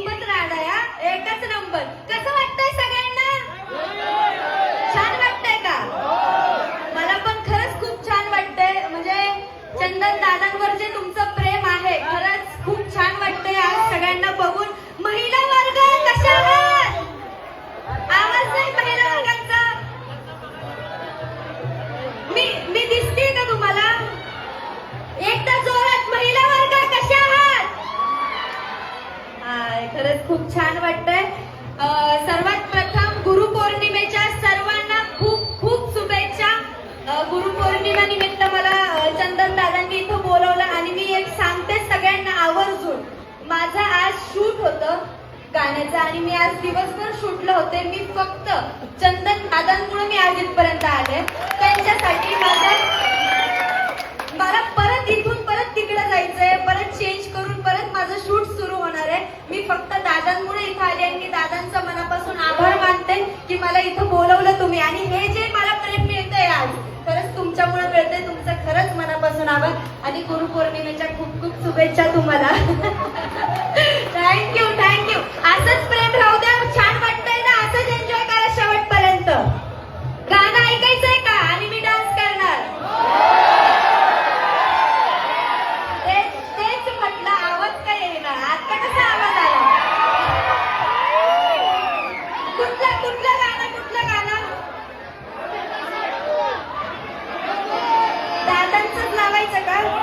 खूपच राहणार या एकच नंबर. कसं वाटतंय सगळ्यांना? छान वाटतंय का? मला पण खरंच खूप छान वाटतंय. म्हणजे चंदन दादांवर जे तुमचं सर्वात प्रथम गुरुपौर्णिमेच्या सर्वांना खूप खूप शुभेच्छा. अं, निमित्त मला चंदन दादांनी इथं बोलवलं आणि मी एक सांगते सगळ्यांना आवर्जून. माझं आज शूट होतं गाण्याचं आणि मी आज दिवसभर शूटलं होते. मी फक्त चंदन दादांमुळे मी आज इथपर्यंत आले. त्यांच्यासाठी माझ्या मी फक्त दादांमुळे इथं आले आणि मी दादांचं मनापासून आभार मानते की मला इथं बोलवलं तुम्ही. आणि हे जे मला प्रेम मिळतंय आज खरंच तुमच्यामुळे मिळतंय. तुमचं खरंच मनापासून आभार. आणि गुरुपौर्णिमेच्या खूप खूप शुभेच्छा तुम्हाला. लावायचं का?